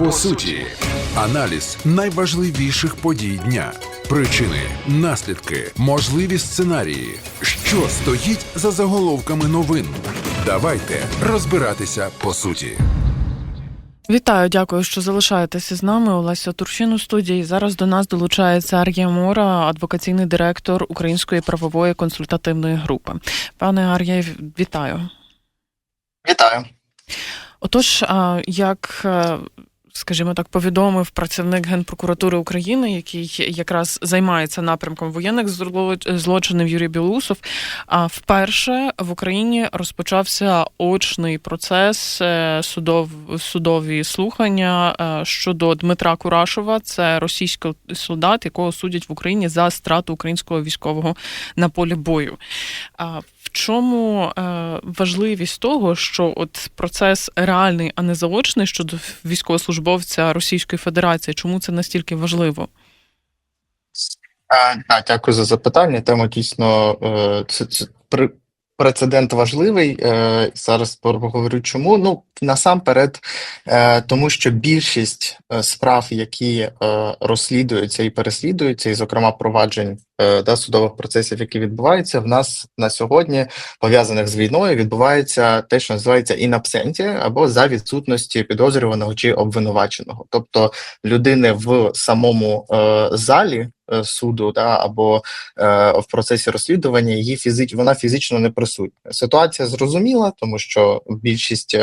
По суті, аналіз найважливіших подій дня, причини, наслідки, можливі сценарії, що стоїть за заголовками новин. Давайте розбиратися по суті. Вітаю, дякую, що залишаєтеся з нами. Олеся Турчин у студії. Зараз до нас долучається Ар'є Мора, адвокаційний директор Української правової консультативної групи. Пане Ар'є, вітаю. Вітаю. Отож, як е, скажімо так, повідомив працівник Генпрокуратури України, який якраз займається напрямком воєнних зло- злочинів Юрій Білусов. А вперше в Україні розпочався очний процес е, судов, судові слухання е, щодо Дмитра Курашова. Це російський солдат, якого судять в Україні за страту українського військового на полі бою. В чому е, важливість того, що от процес реальний, а не заочний щодо військовослужбовця Російської Федерації? Чому це настільки важливо? А, дякую за запитання. Тема дійсно е, це, це прецедент важливий. Е, Зараз поговорю чому. Ну насамперед, е, тому що більшість е, справ, які розслідуються і переслідуються, і, зокрема, проваджень да, судових процесів, які відбуваються, в нас на сьогодні пов'язаних з війною, відбувається те, що називається absentia, або за відсутності підозрюваного чи обвинуваченого, тобто людини в самому залі суду, да, або е, в процесі розслідування її фізич... вона фізично не присутня. Ситуація зрозуміла, тому що більшість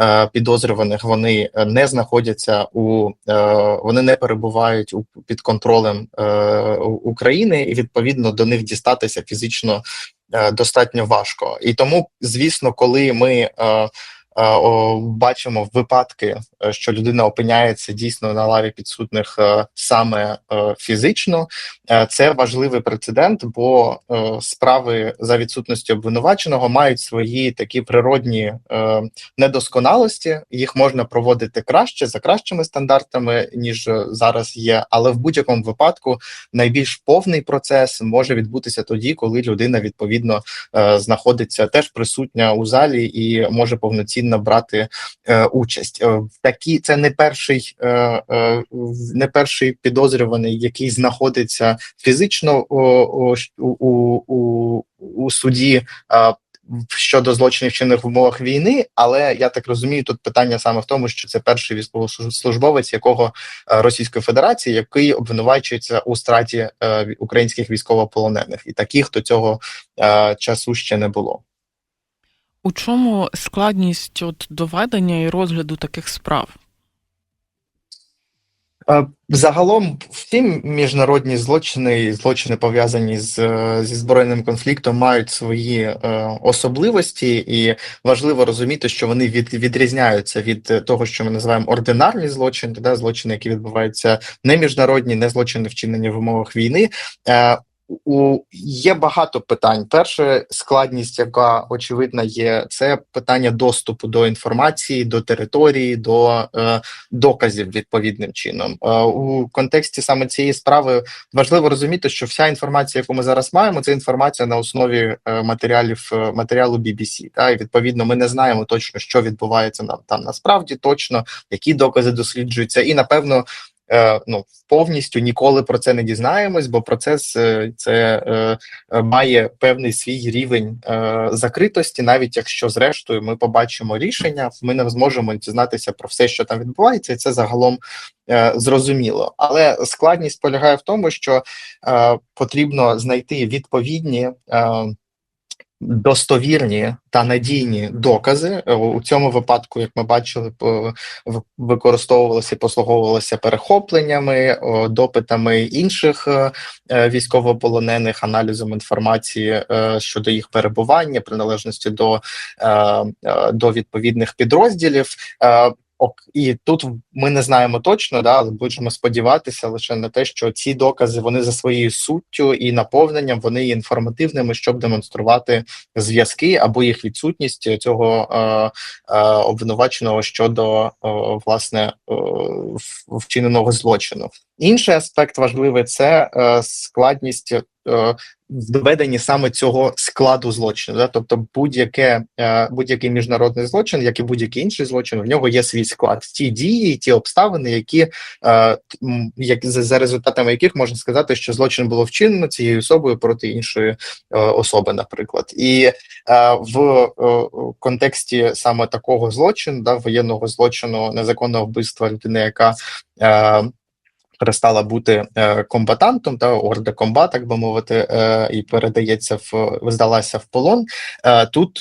е, підозрюваних вони е, не знаходяться у е, вони не перебувають у під контролем е, України, і відповідно до них дістатися фізично е, достатньо важко. І тому, звісно, коли ми е, е, бачимо випадки, е, що людина опиняється дійсно на лаві підсудних е, саме е, фізично, е, це важливий прецедент, бо е, справи за відсутності обвинуваченого мають свої такі природні е, недосконалості. Їх можна проводити краще за кращими стандартами, ніж е, зараз є. Але в будь-якому випадку найбільш повний процес може відбутися тоді, коли людина відповідно е, знаходиться теж присутня у залі і може повноцінно брати е, участь. Е, такі це не перший е, е, не перший підозрюваний, який знаходиться фізично у, у, у, у суді. е, Щодо злочинів вчинених в умовах війни, але я так розумію, тут питання саме в тому, що це перший військовослужбовець, якого е, Російської Федерації, який обвинувачується у страті е, українських військовополонених, і таких до цього е, часу ще не було. У чому складність от доведення і розгляду таких справ? Загалом всі міжнародні злочини і злочини пов'язані з е, зі збройним конфліктом мають свої е, особливості, і важливо розуміти, що вони від, відрізняються від того, що ми називаємо ординарні злочини, да, злочини, які відбуваються не міжнародні, не злочини вчинені в умовах війни. Е, у є багато питань. Перша складність, яка очевидна є, це питання доступу до інформації, до території, до е, доказів відповідним чином. Е, у контексті саме цієї справи важливо розуміти, що вся інформація, яку ми зараз маємо, це інформація на основі е, матеріалів е, матеріалу BBC. Та і відповідно ми не знаємо точно, що відбувається нам там насправді точно, які докази досліджуються, і напевно. Е, Ну, повністю ніколи про це не дізнаємось, бо процес е, це е, має певний свій рівень закритості, навіть якщо зрештою ми побачимо рішення, ми не зможемо дізнатися про все, що там відбувається, і це загалом зрозуміло. Але складність полягає в тому, що потрібно знайти відповідні. Достовірні та надійні докази Е, у цьому випадку, як ми бачили, по- в- використовувалися і послуговувалися перехопленнями, допитами інших е, е, військовополонених, аналізом інформації щодо їх перебування, приналежності до, до відповідних підрозділів. Ок- І тут ми не знаємо точно, да, але будемо сподіватися лише на те, що ці докази вони за своєю суттю і наповненням вони є інформативними, щоб демонструвати зв'язки або їх відсутність цього е, е, обвинуваченого щодо е, власне е, вчиненого злочину. Інший аспект важливий це е, складність в доведенні саме цього складу злочину. Да? Тобто, будь-яке е, будь-який міжнародний злочин, як і будь-який інший злочин, в нього є свій склад. Ті дії, ті обставини, які е, як за, результатами яких можна сказати, що злочин було вчинено цією особою проти іншої е, особи, наприклад, і е, в е, контексті саме такого злочину, да, воєнного злочину, незаконного вбивства людини, яка е, перестала бути е, комбатантом, та орда комбат, так би мовити, е, і передається в здалася в полон. Е, тут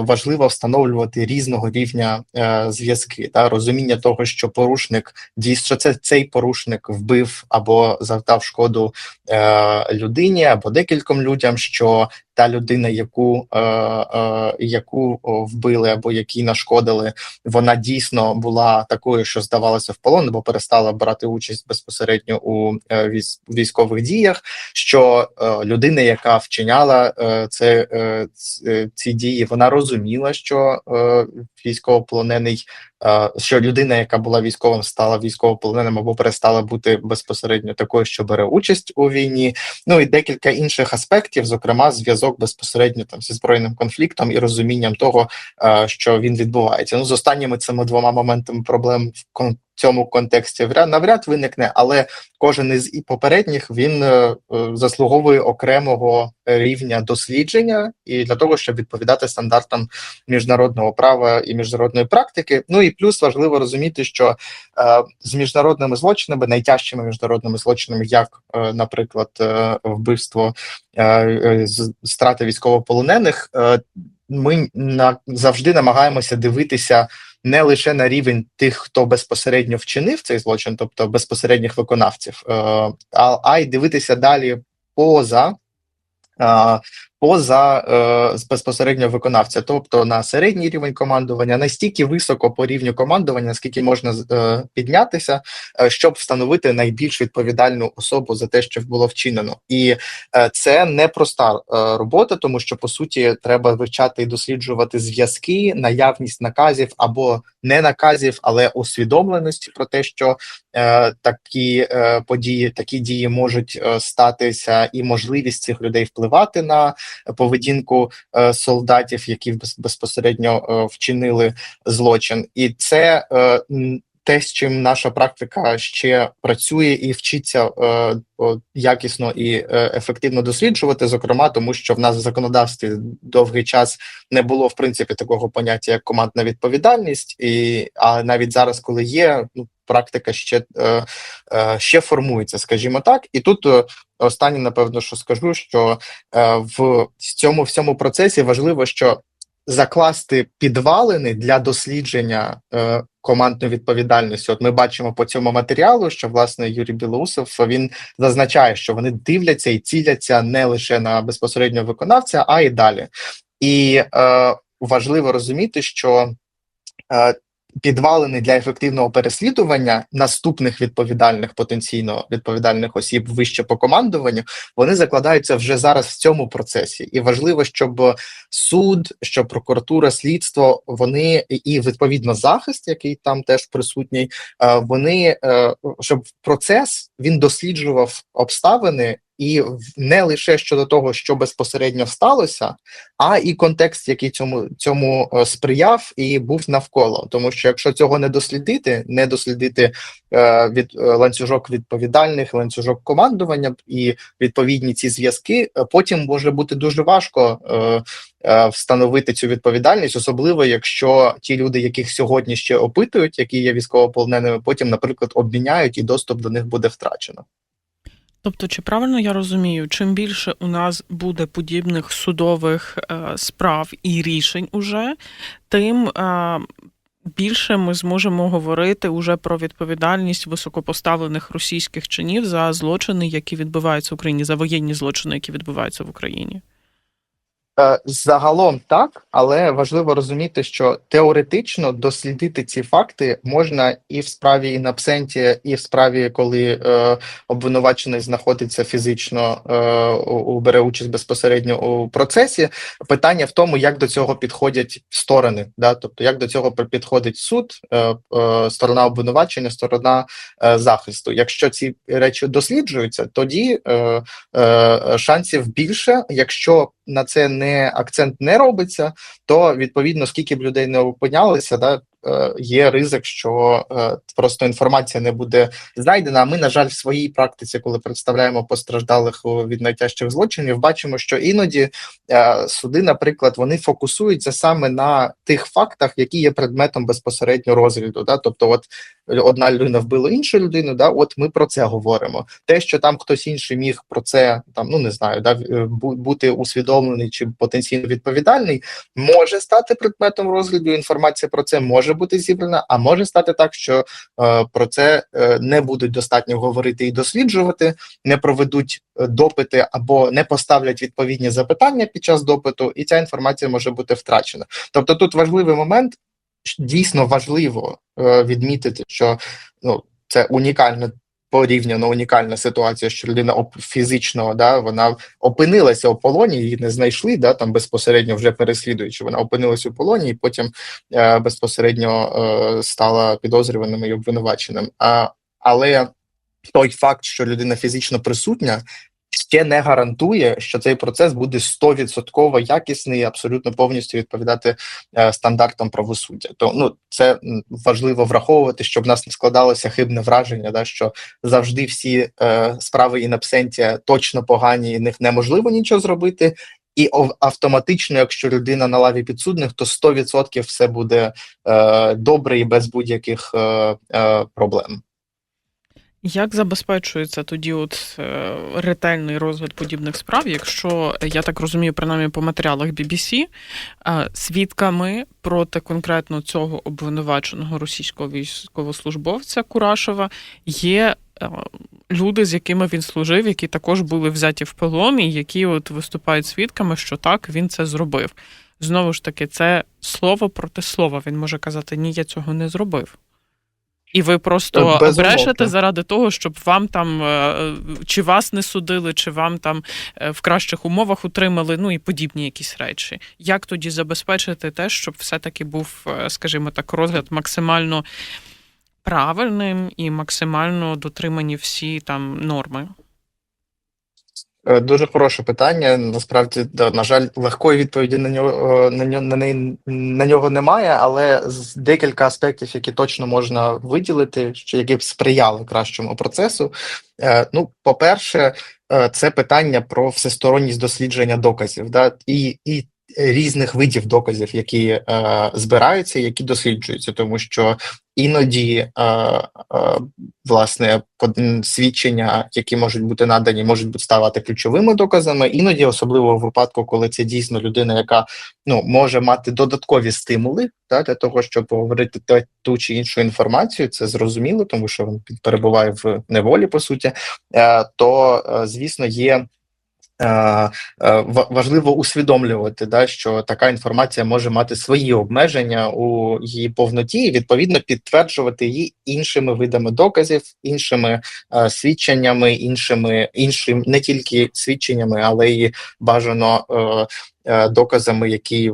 важливо встановлювати різного рівня зв'язки та розуміння того, що порушник дійсно це цей порушник вбив або завдав шкоду людині або декільком людям, що та людина, яку, е, е, яку вбили або якій нашкодили, вона дійсно була такою, що здавалася в полон, або перестала брати участь безпосередньо у е, військових діях. Що е, людина, яка вчиняла е, це е, е, ці дії, вона розуміла, що е, військовополонений, що людина, яка була військовим, стала військовополоненим або перестала бути безпосередньо такою, що бере участь у війні. Ну і декілька інших аспектів, зокрема, зв'язок безпосередньо там зі збройним конфліктом і розумінням того, що він відбувається. Ну з останніми цими двома моментами проблем в цьому контексті вряд навряд виникне, але кожен із попередніх він е, е, заслуговує окремого рівня дослідження і для того, щоб відповідати стандартам міжнародного права і міжнародної практики. Ну і плюс важливо розуміти, що е, з міжнародними злочинами, найтяжчими міжнародними злочинами, як, наприклад, вбивство страти військовополонених, ми завжди намагаємося дивитися не лише на рівень тих, хто безпосередньо вчинив цей злочин, тобто безпосередніх виконавців, е, а, а й дивитися далі поза. Поза е, безпосередньо виконавця, тобто на середній рівень командування, настільки високо по рівню командування, наскільки можна е, піднятися, е, щоб встановити найбільш відповідальну особу за те, що було вчинено, і е, це непроста е, робота, тому що по суті треба вивчати і досліджувати зв'язки, наявність наказів або не наказів, але усвідомленості про те, що е, такі е, події, такі дії можуть е, статися, і можливість цих людей впливати на поведінку е, солдатів, які без- безпосередньо е, вчинили злочин, і це е, те, з чим наша практика ще працює і вчиться е, якісно і е, ефективно досліджувати, зокрема, тому що в нас в законодавстві довгий час не було в принципі такого поняття як командна відповідальність, і а навіть зараз, коли є, ну практика ще, е, е, ще формується, скажімо так, і тут. е, Останнє, напевно, що скажу, що е, в цьому всьому процесі важливо, що закласти підвалини для дослідження е, командної відповідальність, От ми бачимо по цьому матеріалу, що власне Юрій Білоусов він зазначає, що вони дивляться і ціляться не лише на безпосередньо виконавця, а й далі. І е, важливо розуміти, що е, підвалини для ефективного переслідування наступних відповідальних потенційно відповідальних осіб вище по командуванню, вони закладаються вже зараз в цьому процесі, і важливо, щоб суд, щоб прокуратура, слідство, вони і відповідно захист, який там теж присутній, е, вони е, щоб процес він досліджував обставини. І не лише щодо того, що безпосередньо сталося, а і контекст, який цьому цьому е, сприяв і був навколо. Тому що якщо цього не дослідити, не дослідити е, від е, ланцюжок відповідальних, ланцюжок командування і відповідні ці зв'язки, е, потім може бути дуже важко е, е, встановити цю відповідальність, особливо якщо ті люди, яких сьогодні ще опитують, які є військовополоненими, потім, наприклад, обміняють і доступ до них буде втрачено. Тобто, чи правильно я розумію, чим більше у нас буде подібних судових е, справ і рішень уже, тим е, більше ми зможемо говорити уже про відповідальність високопоставлених російських чинів за злочини, які відбуваються в Україні, за воєнні злочини, які відбуваються в Україні. Е, Загалом так, але важливо розуміти, що теоретично дослідити ці факти можна і в справі in absentia, і в справі, коли е, обвинувачений знаходиться фізично, е, бере участь безпосередньо у процесі. Питання в тому, як до цього підходять сторони, да? тобто як до цього підходить суд, е, е, сторона обвинувачення, сторона е, захисту. Якщо ці речі досліджуються, тоді е, е, шансів більше. Якщо на це не акцент не робиться, то відповідно скільки б людей не опинялися, да, є ризик, що е, просто інформація не буде знайдена. А ми, на жаль, в своїй практиці, коли представляємо постраждалих від найтяжчих злочинів, бачимо, що іноді е, суди, наприклад, вони фокусуються саме на тих фактах, які є предметом безпосередньо розгляду. Да? Тобто, от одна людина вбила іншу людину, да, от ми про це говоримо. Те, що там хтось інший міг про це там, ну не знаю, да, е, бути усвідомлений чи потенційно відповідальний, може стати предметом розгляду. Інформація про це може бути зібрана, а може стати так, що е, про це е, не будуть достатньо говорити і досліджувати, не проведуть е, допити або не поставлять відповідні запитання під час допиту, і ця інформація може бути втрачена. Тобто, тут важливий момент. Дійсно важливо е, відмітити, що ну це унікальна порівняно унікальна ситуація, що людина фізично да вона опинилася у полоні, її не знайшли, да там безпосередньо вже переслідуючи. Вона опинилася у полоні, і потім е, безпосередньо е, стала підозрюваним і обвинуваченим. А але той факт, що людина фізично присутня. Ще не гарантує, що цей процес буде 100% якісний і абсолютно повністю відповідати е, стандартам правосуддя. То ну це важливо враховувати, щоб в нас не складалося хибне враження, да що завжди всі е, справи absentia точно погані, і них неможливо нічого зробити. І автоматично, якщо людина на лаві підсудних, то 100% все буде е, добре і без будь-яких е, е, проблем. Як забезпечується тоді от е, ретельний розгляд подібних справ, якщо я так розумію, принаймні по матеріалах BBC, е, свідками проти конкретно цього обвинуваченого російського військовослужбовця Курашова є е, люди, з якими він служив, які також були взяті в полон, і які от виступають свідками, що так він це зробив. Знову ж таки, це слово проти слова. Він може казати, ні, я цього не зробив. І ви просто Е, безумовно. брешете заради того, щоб вам там е, чи вас не судили, чи вам там е, в кращих умовах утримали, ну і подібні якісь речі. Як тоді забезпечити те, щоб все-таки був, скажімо так, розгляд максимально правильним і максимально дотримані всі там норми? Е, Дуже хороше питання. Насправді, да, на жаль, легкої відповіді на нього на нього на неї на нього немає, але з декілька аспектів, які точно можна виділити, що які б сприяли кращому процесу. Е, Ну, по-перше, е, це питання про всесторонність дослідження доказів, да, і, і різних видів доказів, які е, збираються, які досліджуються, тому що іноді е, е, власне свідчення, які можуть бути надані, можуть ставати ключовими доказами. Іноді, особливо в випадку, коли це дійсно людина, яка ну може мати додаткові стимули та для того, щоб говорити те- ту чи іншу інформацію, це зрозуміло, тому що він перебуває в неволі, по суті, е, то е, звісно є. Е, е, ва- Важливо усвідомлювати, да, що така інформація може мати свої обмеження у її повноті, і відповідно підтверджувати її іншими видами доказів, іншими е, свідченнями, іншими іншим не тільки свідченнями, але й бажано е, е, доказами, які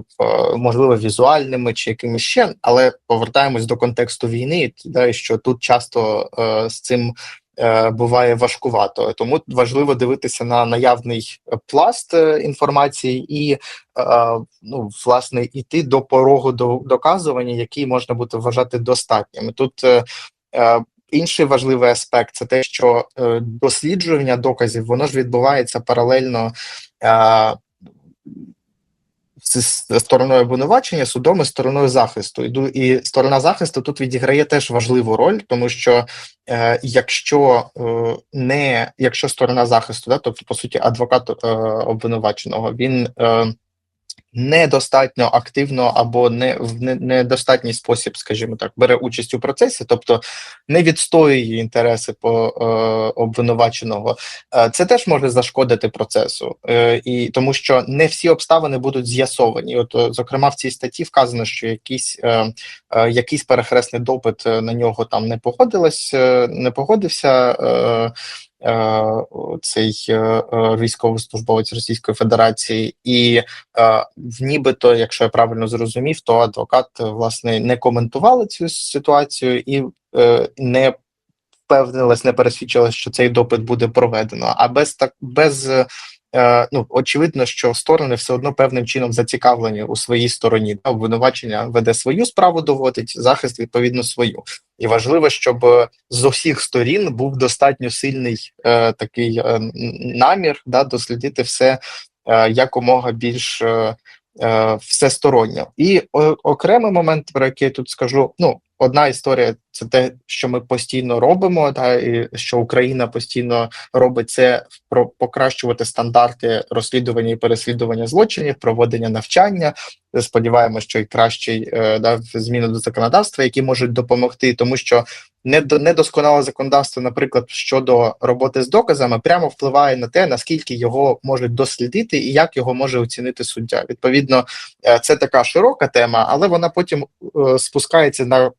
можливо візуальними чи якимись ще. Але повертаємось до контексту війни, да, що тут часто е, з цим. Е, Буває важкувато, тому важливо дивитися на наявний пласт е, інформації і е, ну власне іти до порогу до доказування, який можна буде вважати достатнім. Тут інший важливий аспект це те, що дослідження доказів воно ж відбувається паралельно. Стороною обвинувачення, судом і стороною захисту. І сторона захисту тут відіграє теж важливу роль, тому що е, якщо е, не якщо сторона захисту, да, тобто по суті адвокат е, обвинуваченого, він е, недостатньо активно або не в недостатній спосіб, скажімо так, бере участь у процесі, тобто не відстоює інтереси по е, обвинуваченого, е, це теж може зашкодити процесу, е, і тому що не всі обставини будуть з'ясовані. От, е, зокрема, в цій статті вказано, що якийсь, е, е, якийсь перехресний допит е, на нього там не погодилось, не погодився. Е, цей е, е, військовослужбовець Російської Федерації, і е, нібито, якщо я правильно зрозумів, то адвокат е, власне не коментували цю ситуацію і е, не впевнилась, не пересвідчилась, що цей допит буде проведено. А без так без е, е, ну очевидно, що сторони все одно певним чином зацікавлені у своїй стороні. Обвинувачення веде свою справу, доводить захист відповідно свою. І важливо, щоб е, з усіх сторін був достатньо сильний е, такий е, намір да, дослідити все е, якомога більш е, е, всесторонньо. І окремий момент, про який я тут скажу, ну одна історія це те, що ми постійно робимо, та і що Україна постійно робить це про покращувати стандарти розслідування і переслідування злочинів, проводення навчання. Сподіваємося, що і кращий е, да, зміни до законодавства, які можуть допомогти, тому що недо- недосконале законодавство, наприклад, щодо роботи з доказами, прямо впливає на те, наскільки його можуть дослідити і як його може оцінити суддя. Відповідно, е, це така широка тема, але вона потім е, спускається на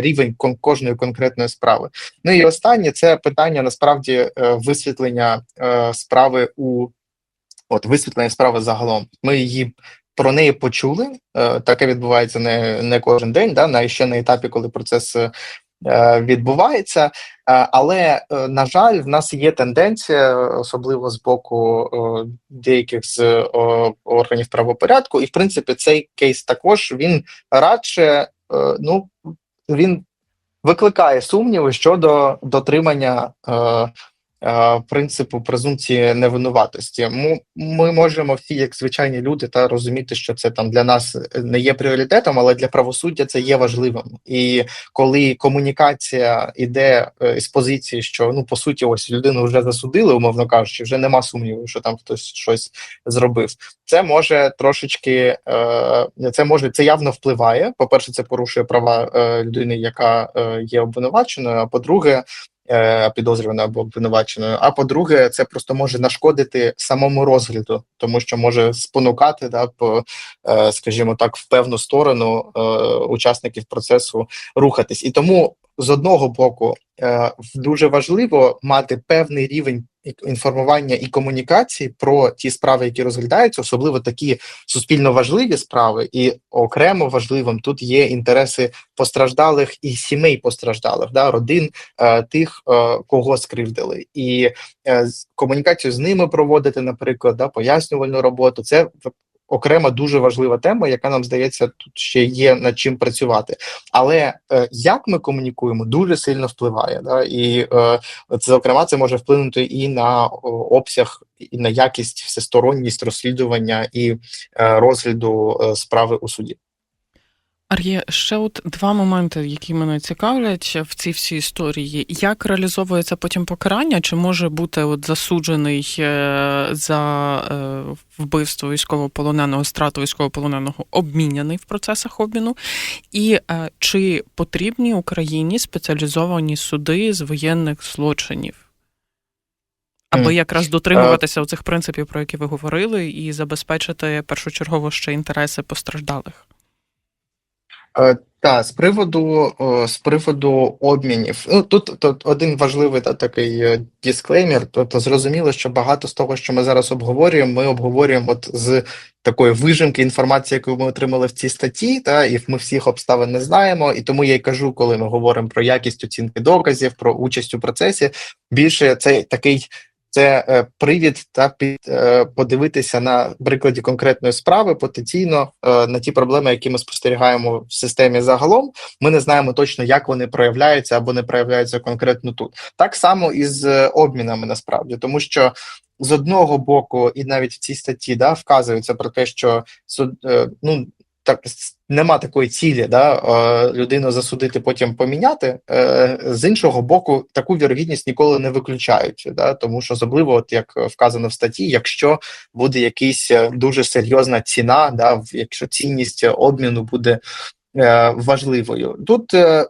рівень кон- кожної конкретної справи. Ну і останнє це питання насправді е, висвітлення е, справи у от висвітлення справи загалом. Ми її про неї почули. Е, таке відбувається не, не кожен день, да, на ще на етапі, коли процес е, відбувається. Е, але е, на жаль, в нас є тенденція, особливо з боку е, деяких з е, органів правопорядку, і в принципі цей кейс також він радше е, ну він викликає сумніви щодо дотримання е, е, принципу презумпції невинуватості. Ми, можемо всі, як звичайні люди, та розуміти, що це там для нас не є пріоритетом, але для правосуддя це є важливим. І коли комунікація іде е, з позиції, що ну по суті, ось людину вже засудили, умовно кажучи, вже нема сумніву, що там хтось щось зробив. Це може трошечки е, це може це явно впливає. По перше, це порушує права е, людини, яка е, є обвинуваченою. А по-друге, е, підозрюваною або обвинуваченою. А по-друге, це просто може нашкодити самому розгляду, тому що може спонукати да, по, е, скажімо так, в певну сторону е, учасників процесу рухатись. І тому з одного боку е, дуже важливо мати певний рівень інформування і комунікації про ті справи, які розглядаються, особливо такі суспільно важливі справи, і окремо важливим тут є інтереси постраждалих і сімей постраждалих, да, родин е, тих, е, кого скривдили, і е, комунікацію з ними проводити, наприклад, да, пояснювальну роботу. Це окрема дуже важлива тема, яка нам здається тут ще є над чим працювати. Але е, як ми комунікуємо, дуже сильно впливає. Да? І е, це, зокрема, це може вплинути і на обсяг, і на якість, всесторонність розслідування і е, розгляду е, справи у суді. Ар'є, ще от два моменти, які мене цікавлять в цій всій історії. Як реалізовується потім покарання? Чи може бути от засуджений е, за е, вбивство військовополоненого, страту військовополоненого обміняний в процесах обміну? І е, чи потрібні Україні спеціалізовані суди з воєнних злочинів? Аби якраз дотримуватися цих принципів, про які ви говорили, і забезпечити першочергово ще інтереси постраждалих? Е, Та з приводу з приводу обмінів, ну тут, тут один важливий та такий е, дисклеймер. Тобто зрозуміло, що багато з того, що ми зараз обговорюємо, ми обговорюємо от з такої вижимки інформації, яку ми отримали в цій статті, та і ми всіх обставин не знаємо. І тому я й кажу, коли ми говоримо про якість оцінки доказів, про участь у процесі, більше це такий. Це е, привід та під е, подивитися на прикладі конкретної справи потенційно е, на ті проблеми, які ми спостерігаємо в системі загалом. Ми не знаємо точно, як вони проявляються або не проявляються конкретно тут. Так само і з е, обмінами насправді, тому що з одного боку, і навіть в цій статті да вказується про те, що суд е, ну так нема такої цілі, да, е, людину засудити, потім поміняти. Е, з іншого боку, таку вірогідність ніколи не виключають, да, тому що особливо, от як вказано в статті, якщо буде якийсь е, дуже серйозна ціна, да, якщо цінність обміну буде важливою. Тут е,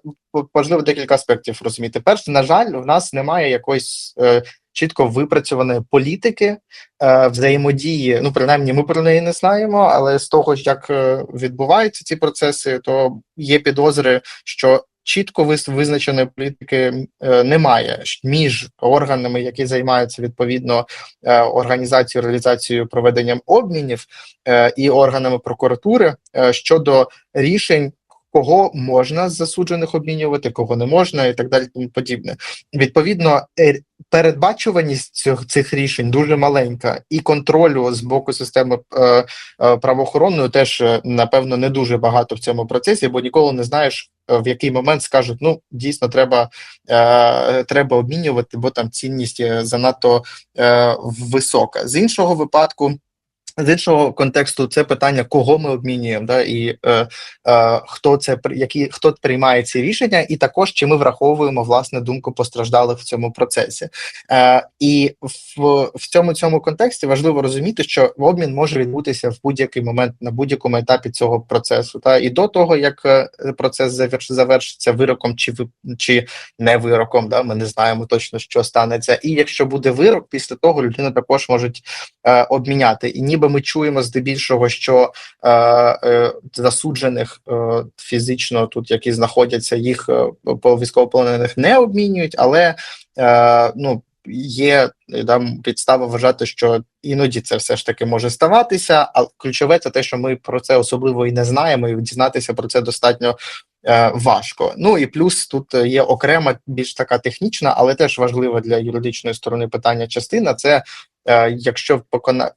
важливо декілька аспектів розуміти. Перше, на жаль, в нас немає якоїсь е, чітко випрацьованої політики е, взаємодії. Ну, принаймні, ми про неї не знаємо, але з того, як е, відбуваються ці процеси, то є підозри, що. Чітко визначеної політики е, немає між органами, які займаються відповідно е, організацією, реалізацією проведенням обмінів е, і органами прокуратури щодо рішень, кого можна з засуджених обмінювати, кого не можна, і так далі. Тому подібне. Відповідно, е, передбачуваність цих, цих рішень дуже маленька, і контролю з боку системи е, е, правоохоронної теж е, напевно не дуже багато в цьому процесі, бо ніколи не знаєш. е, В який момент скажуть, ну дійсно треба е, треба обмінювати, бо там цінність занадто е, висока. З іншого випадку, з іншого контексту, це питання, кого ми обмінюємо, да, і е, е, хто це які хто приймає ці рішення, і також чи ми враховуємо власне думку постраждалих в цьому процесі. Е, і в, в цьому цьому контексті важливо розуміти, що обмін може відбутися в будь-який момент на будь-якому етапі цього процесу. Та і до того як е, процес заверш, завершиться вироком чи чи не вироком, да, ми не знаємо точно, що станеться. І якщо буде вирок, після того людину також можуть е, обміняти. І ніби ми чуємо здебільшого, що е, е, засуджених е, фізично тут, які знаходяться, їх е, по військовополонених не обмінюють, але е, ну. Є е, там підстава вважати, що іноді це все ж таки може ставатися, а ключове це те, що ми про це особливо і не знаємо, і дізнатися про це достатньо е, важко. Ну і плюс тут є окрема, більш така технічна, але теж важлива для юридичної сторони питання частина. Це якщо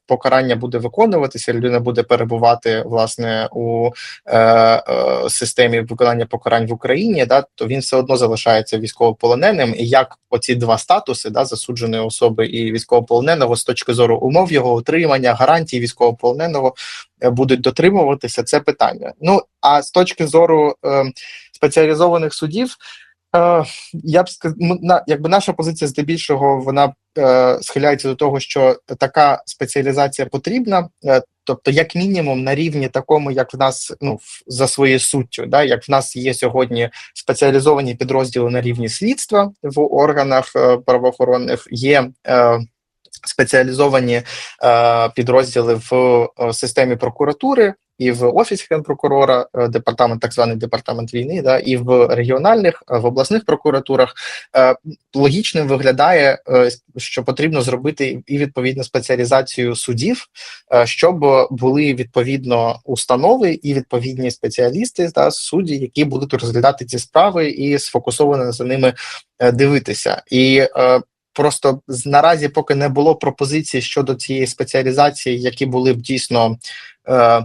покарання буде виконуватися, людина буде перебувати власне у е, е, системі виконання покарань в Україні, да, то він все одно залишається військовополоненим. І як оці два статуси да, засудженої особи і військовополоненого з точки зору умов його утримання, гарантій військовополоненого е, будуть дотримуватися, це питання. Ну а з точки зору е, спеціалізованих судів. Е, я б сказав, якби наша позиція здебільшого вона е, схиляється до того, що така спеціалізація потрібна, е, тобто, як мінімум, на рівні такому, як в нас ну за своєю суттю, да, як в нас є сьогодні спеціалізовані підрозділи на рівні слідства в органах е, правоохоронних, є спеціалізовані підрозділи в системі прокуратури. І в офісі генпрокурора, е, департамент, так званий департамент війни, да, і в регіональних, е, в обласних прокуратурах е, логічним виглядає, що потрібно зробити і відповідну спеціалізацію судів, щоб були відповідно установи і відповідні спеціалісти та судді, які будуть розглядати ці справи і сфокусовано за ними дивитися. І просто наразі, поки не було пропозицій щодо цієї спеціалізації, які були б дійсно. Е,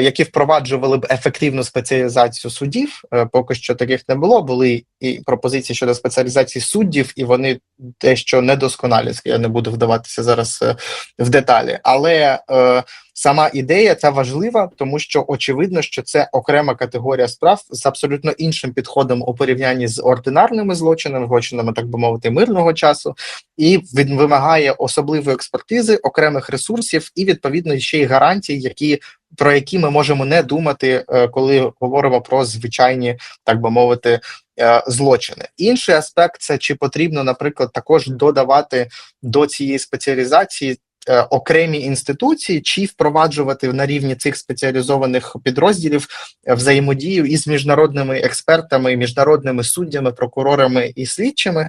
які впроваджували б ефективну спеціалізацію суддів, е, поки що таких не було. Були і пропозиції щодо спеціалізації суддів, і вони дещо недосконалі. Я не буду вдаватися зараз е, в деталі, але е, сама ідея ця важлива, тому що очевидно, що це окрема категорія справ з абсолютно іншим підходом у порівнянні з ординарними злочинами, злочинами, так би мовити, мирного часу, і він вимагає особливої експертизи, окремих ресурсів і відповідно ще й гарантій, які про які ми можемо не думати, е, коли говоримо про звичайні, так би мовити, е, злочини. Інший аспект це чи потрібно, наприклад, також додавати до цієї спеціалізації. е, Окремі інституції чи впроваджувати на рівні цих спеціалізованих підрозділів взаємодію із міжнародними експертами, міжнародними суддями, прокурорами і слідчими.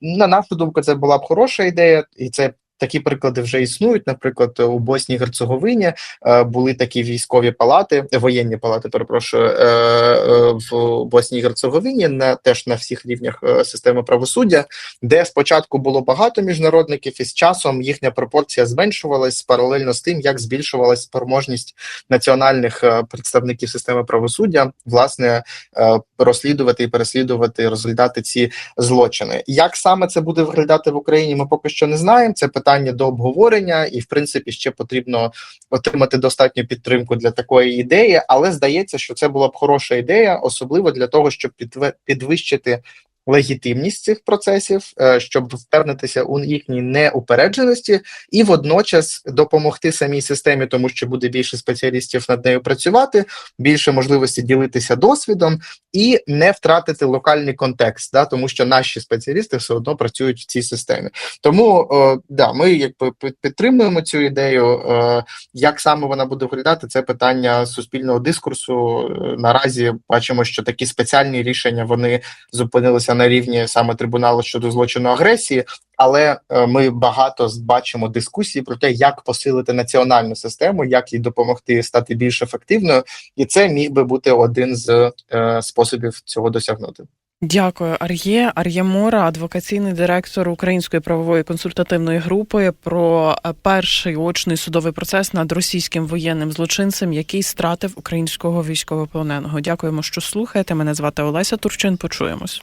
На нашу думку, це була б хороша ідея, і це такі приклади вже існують. Наприклад, у Босній Герцеговині е, були такі військові палати, воєнні палати, перепрошую, е, е, в Босній Герцеговині на теж на всіх рівнях системи правосуддя, де спочатку було багато міжнародників, і з часом їхня пропорція зменшувалась паралельно з тим, як збільшувалась спроможність національних представників системи правосуддя, власне, розслідувати і переслідувати, розглядати ці злочини. Як саме це буде виглядати в Україні? Ми поки що не знаємо. Це питання. Питання до обговорення, і в принципі ще потрібно отримати достатню підтримку для такої ідеї. Але здається, що це була б хороша ідея, особливо для того, щоб підвищити легітимність цих процесів, е, щоб впевнитися у їхній неупередженості, і водночас допомогти самій системі, тому що буде більше спеціалістів над нею працювати, більше можливості ділитися досвідом і не втратити локальний контекст, да, тому що наші спеціалісти все одно працюють в цій системі. Тому е, да, ми якби підтримуємо цю ідею. Е, як саме вона буде виглядати, це питання суспільного дискурсу. Наразі бачимо, що такі спеціальні рішення вони зупинилися на рівні саме трибуналу щодо злочину агресії. Але е, ми багато бачимо дискусії про те, як посилити національну систему, як їй допомогти стати більш ефективною, і це міг би бути один з е, способів цього досягнути. Дякую, Ар'є. Ар'є Мора, адвокаційний директор Української правової консультативної групи, про е, перший очний судовий процес над російським воєнним злочинцем, який стратив українського військовополоненого. Дякуємо, що слухаєте. Мене звати Олеся Турчин. Почуємось.